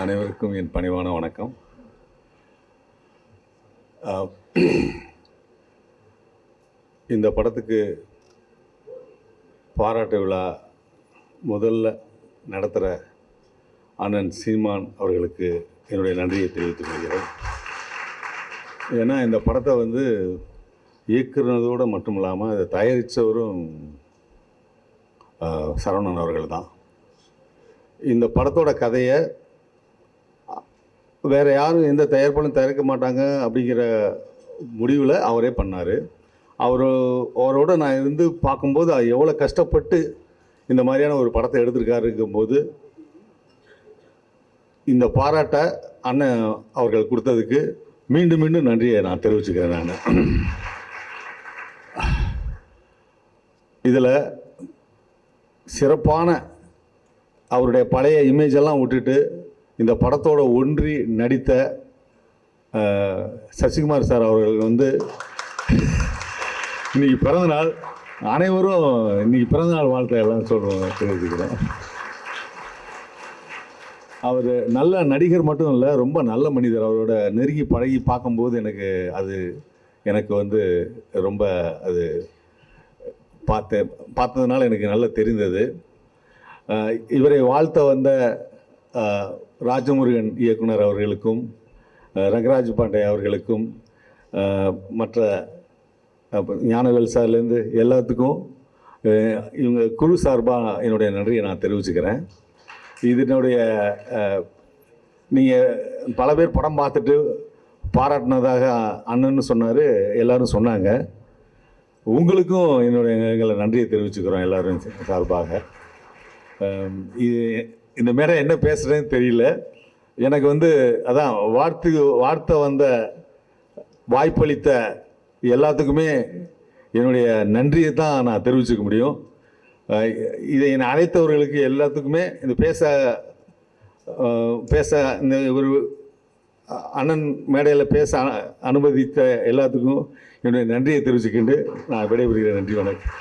அனைவருக்கும் என் பணிவான வணக்கம். இந்த படத்துக்கு பாராட்டு விழா முதல்ல நடத்துகிற அண்ணன் சீமான் அவர்களுக்கு என்னுடைய நன்றியை தெரிவித்துக் கொள்கிறேன். ஏன்னா இந்த படத்தை வந்து இயக்குனதோடு மட்டும் இல்லாமல் அதை தயாரித்தவரும் சரவணன் அவர்கள் தான். இந்த படத்தோட கதையை வேறு யாரும் எந்த தயாரிப்பாலும் தயாரிக்க மாட்டாங்க அப்படிங்கிற முடிவில் அவரே பண்ணார். அவர் அவரோட நான் இருந்து பார்க்கும்போது எவ்வளோ கஷ்டப்பட்டு இந்த மாதிரியான ஒரு படத்தை எடுத்திருக்காருங்கும்போது இந்த பாராட்டை அண்ணன் அவர்கள் கொடுத்ததுக்கு மீண்டும் மீண்டும் நன்றியை நான் தெரிவிச்சுக்கிறேன் நான். இதில் சிறப்பான அவருடைய பழைய இமேஜ் எல்லாம் விட்டுட்டு இந்த படத்தோட ஒன்றி நடித்த சசிகுமார் சார் அவர்கள் வந்து இன்னைக்கு பிறந்தநாள் அனைவரும் இன்னைக்கு பிறந்தநாள் வாழ்த்த எல்லாம் சொல்கிறோம் தெரிவிச்சுக்கிறேன் அவர் நல்ல நடிகர் மட்டும் இல்லை ரொம்ப நல்ல மனிதர். அவரோட நெருங்கி பழகி பார்க்கும்போது எனக்கு அது எனக்கு வந்து ரொம்ப அது பார்த்தேன் பார்த்ததுனால எனக்கு நல்லா தெரிந்தது. இவரை வாழ்த்த வந்த ராஜமுருகன் இயக்குனர் அவர்களுக்கும் ரங்கராஜ் பாண்டே அவர்களுக்கும் மற்ற ஞானவேல் சார்லேருந்து எல்லாத்துக்கும் இவங்க குழு சார்பாக என்னுடைய நன்றியை நான் தெரிவிச்சுக்கிறேன். இதனுடைய நீங்கள் பல பேர் படம் பார்த்துட்டு பாராட்டினதாக அண்ணன்னு சொன்னார் எல்லாரும் சொன்னாங்க. உங்களுக்கும் என்னுடைய எங்களை நன்றியை தெரிவிச்சுக்கிறோம் எல்லாரும் சார்பாக. இது இந்த மேடை என்ன பேசுகிறேன்னு தெரியல. எனக்கு வந்து அதான் வார்த்தை வார்த்தை வந்த வாய்ப்பளித்த எல்லாத்துக்குமே என்னுடைய நன்றியை தான் நான் தெரிவிச்சுக்க முடியும். இதை என்னை அழைத்தவர்களுக்கு எல்லாத்துக்குமே இந்த பேச பேச இந்த ஒரு அண்ணன் மேடையில் பேச அனுமதித்த எல்லாத்துக்கும் என்னுடைய நன்றியை தெரிவிச்சுக்கிண்டு நான் விடைபெறுகிறேன். நன்றி வணக்கம்.